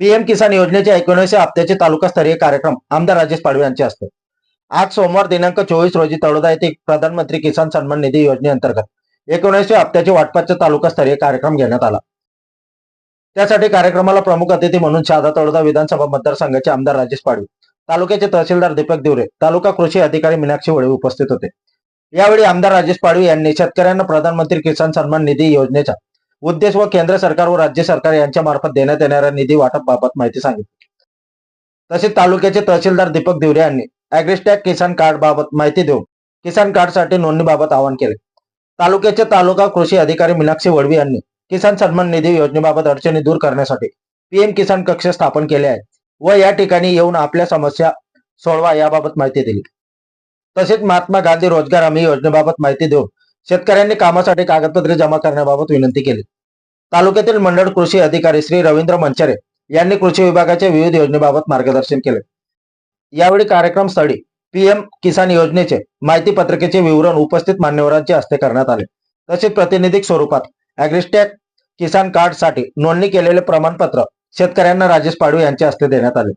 PM किसान योजनेच्या एकोणीसशे हप्त्याचे तालुकास्तरीय कार्यक्रम आमदार राजेश पाडवे यांचे असते आज सोमवार दिनांक चोवीस रोजी तळोदा येथे प्रधानमंत्री किसान सन्मान निधी योजनेअंतर्गत एकोणीसशे हप्त्याचे वाटपाचा तालुकास्तरीय कार्यक्रम घेण्यात आला. त्यासाठी कार्यक्रमाला प्रमुख अतिथी म्हणून शहादा तळोदा विधानसभा मतदारसंघाचे आमदार राजेश पाडवे तालुक्याचे तहसीलदार दीपक दिवरे तालुका कृषी अधिकारी मीनाक्षी वळे उपस्थित होते. यावेळी आमदार राजेश पाडवे यांनी शेतकऱ्यांना प्रधानमंत्री किसान सन्मान निधी योजनेचा उद्देश व केंद्र सरकार व राज्य सरकार यांच्या मार्फत देण्यात येणाऱ्या निधी वाटप बाबत माहिती सांगितली. तसेच तालुक्याचे तहसीलदार दीपक दिवरे यांनी अॅग्रिस्टॅग किसान कार्ड बाबत माहिती देऊन किसान कार्डसाठी नोंदणीबाबत आवाहन केले. तालुक्याचे तालुका कृषी अधिकारी मीनाक्षी वडवी यांनी किसान सन्मान निधी योजनेबाबत अडचणी दूर करण्यासाठी पीएम किसान कक्ष स्थापन केले आहे व या ठिकाणी येऊन आपल्या समस्या सोडवा याबाबत माहिती दिली. तसेच महात्मा गांधी रोजगार हमी योजनेबाबत माहिती देऊन शेतकऱ्यांनी कामासाठी कागदपत्रे जमा करण्याबाबत विनंती केली. तालुक्यातील मंडळ कृषी अधिकारी श्री रवींद्र मंचरे यांनी कृषी विभागाच्या विविध योजनेबाबत मार्गदर्शन केले. यावेळी कार्यक्रम स्थळी पीएम किसान योजनेचे माहिती पत्रकेचे विवरण उपस्थित मान्यवरांच्या हस्ते करण्यात आले. तसेच प्रातिनिधिक स्वरूपात अॅग्रिस्टॅक किसान कार्डसाठी नोंदणी केलेले प्रमाणपत्र शेतकऱ्यांना राजेश पाडवे यांच्या हस्ते देण्यात आले.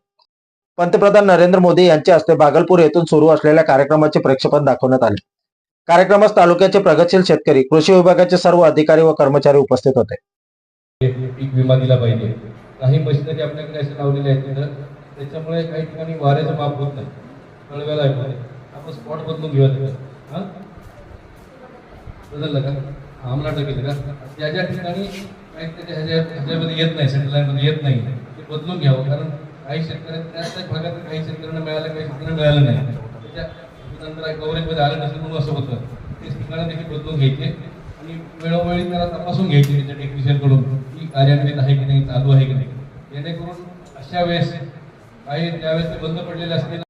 पंतप्रधान नरेंद्र मोदी यांच्या हस्ते भागलपूर येथून सुरू असलेल्या कार्यक्रमाचे प्रेक्षेपण दाखवण्यात आले. कार्यक्रमास तालुक्याचे प्रगतशील शेतकरी कृषी विभागाचे सर्व अधिकारी व कर्मचारी उपस्थित होते. पीक विमा दिला पाहिजे. काही मशिनरी आपल्याकडे असे लावलेले आहेत तिथं. त्याच्यामुळे काही ठिकाणी वाऱ्याचं माप होत नाही. कळव्याला आहे आपण स्पॉट बदलून घेऊया तिथं. हां? बदललं का? आम्हाला केलं का? ज्या ज्या ठिकाणी काही त्याच्या ह्याच्या ह्याच्यामध्ये येत नाही सॅटेलाईटमध्ये येत नाही ते बदलून घ्यावं. कारण काही शेतकऱ्यांना त्याच भागात काही शेतकऱ्यांना मिळालं काही शेतकऱ्यांना मिळालं नाही. नंतर कव्हरेजमध्ये आलं नसेल म्हणून असं होतं. ते ठिकाणं देखील बदलून घ्यायचे. आणि वेळोवेळी त्याला तपासून घ्यायचे त्यांच्या टेक्निशियनकडून की कार्यान्वित आहे की नाही चालू आहे की नाही. जेणेकरून अशा वेळेस काही त्यावेळेस ते बंद पडलेले असतील